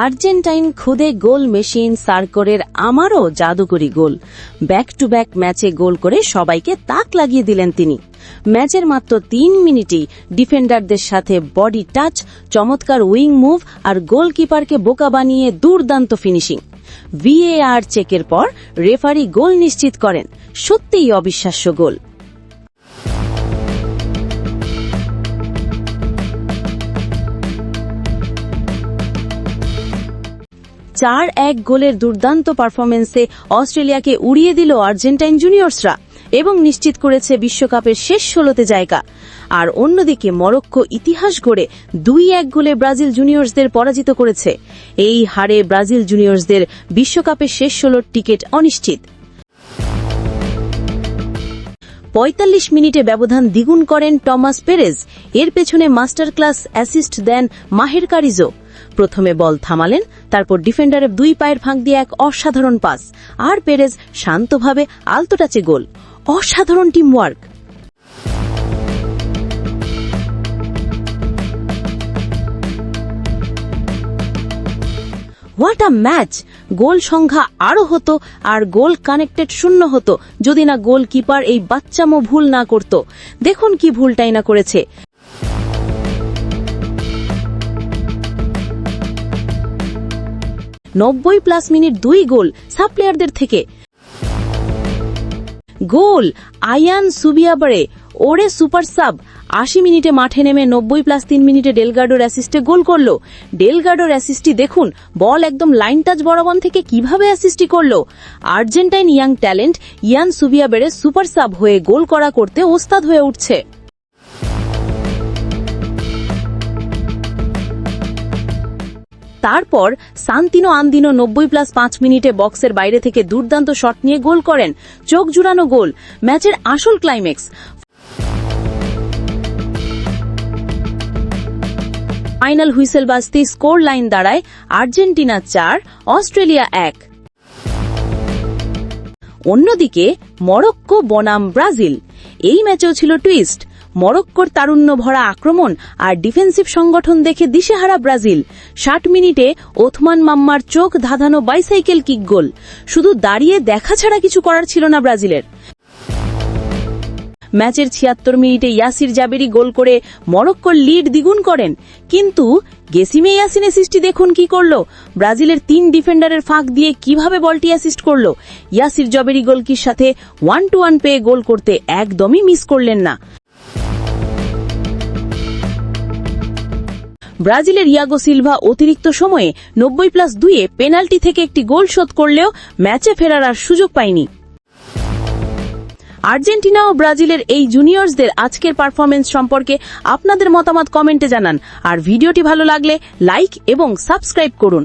Argentine খুদে গোল machine সার্কোরের আমারও জাদুকরি গোল। ব্যাক টু ব্যাক ম্যাচে গোল করে সবাইকে তাক লাগিয়ে দিলেন তিনি। ম্যাচের মাত্র তিন মিনিটেই ডিফেন্ডারদের সাথে বডি টাচ, চমৎকার উইং মুভ আর গোলকিপারকে বোকা বানিয়ে দুর্দান্ত ফিনিশিং। ভিএআর চেকের পর রেফারি গোল নিশ্চিত করেন। সত্যিই অবিশ্বাস্য গোল। চার এক গোলের দুর্দান্ত পারফরমেন্সে অস্ট্রেলিয়াকে উড়িয়ে দিল আর্জেন্টাইন জুনিয়র্সরা এবং নিশ্চিত করেছে বিশ্বকাপের শেষ ষোলোতে জায়গা। আর অন্যদিকে মরক্কো ইতিহাস গড়ে দুই এক গোলে ব্রাজিল জুনিয়র্সদের পরাজিত করেছে। এই হারে ব্রাজিল জুনিয়র্সদের বিশ্বকাপের শেষ ষোলোর টিকিট অনিশ্চিত। পঁয়তাল্লিশ মিনিটে ব্যবধান দ্বিগুণ করেন টমাস পেরেজ। এর পেছনে মাস্টার ক্লাস অ্যাসিস্ট দেন মাহের কারিজো। প্রথমে বল থামালেন, তারপর ডিফেন্ডারের দুই পায়ের ফাঁক দিয়ে এক অসাধারণ পাস। আর পেরেজ শান্তভাবে আলতো টাচে গোল। অসাধারণ teamwork. What a match! Goal সংখ্যা আরও হতো আর গোল কানেক্টেড শূন্য হতো। যদি না গোলকিপার এই বাচ্চামো ভুল না করত। দেখুন কি ভুলটাই না করেছে। নব্বই প্লাস মিনিট দুই গোল সাব প্লেয়ারদের থেকে। গোল, আয়ান সুবিয়াবারে ওরে সুপার সাব। আশি মিনিটে মাঠে নেমে নব্বই প্লাস তিন মিনিটে ডেলগার্ডোর অ্যাসিস্টে গোল করল। ডেলগার্ডোর অ্যাসিস্টটি দেখুন, বল একদম লাইন টাচ বরাবন থেকে কীভাবে অ্যাসিস্টি করল। Argentine young talent Ian Subiabre super sub হয়ে গোল করা করতে ওস্তাদ হয়ে উঠছে। তারপর সান্তিনো আন্দিনো নব্বই প্লাস পাঁচ মিনিটে বক্সের বাইরে থেকে দুর্দান্ত শট নিয়ে গোল করেন। চোখ জুড়ানো গোল। ম্যাচের আসল ক্লাইম্যাক্স ফাইনাল হুইসেল বাজতেই স্কোর লাইন দাঁড়ায় আর্জেন্টিনা চার, অস্ট্রেলিয়া এক। অন্যদিকে মরক্কো বনাম ব্রাজিল। এই ম্যাচেও ছিল টুইস্ট মরক্কোর তারুণ্য ভরা আক্রমণ আর ডিফেন্সিভ সংগঠন দেখে দিশেহারা ব্রাজিল। ষাট মিনিটে ওথমান মাম্মার চোখ ধাঁধানো বাইসাইকেল কিক গোল। শুধু দাঁড়িয়ে দেখা ছাড়া কিছু করার ছিল না ব্রাজিলের। ম্যাচের ছিয়াত্তর মিনিটে ইয়াসির জাবেরি গোল করে মরক্কোর লিড দ্বিগুণ করেন। কিন্তু গেসিমে ইয়াসিন অ্যাসিস্টটি দেখুন কি করল? ব্রাজিলের তিন ডিফেন্ডারের ফাঁক দিয়ে কীভাবে বলটি অ্যাসিস্ট করল? ইয়াসির জবেরি গোলকির সাথে ওয়ান টু ওয়ান পেয়ে গোল করতে একদমই মিস করলেন না। ব্রাজিলের ইয়াগো সিলভা অতিরিক্ত সময়ে নব্বই প্লাস দুইয়ে পেনাল্টি থেকে একটি গোল শোধ করলেও ম্যাচে ফেরার আর সুযোগ পায়নি। আর্জেন্টিনা ও ব্রাজিলের এই জুনিয়র্সদের আজকের পারফরমেন্স সম্পর্কে আপনাদের মতামত কমেন্টে জানান। আর ভিডিওটি ভালো লাগলে লাইক এবং সাবস্ক্রাইব করুন।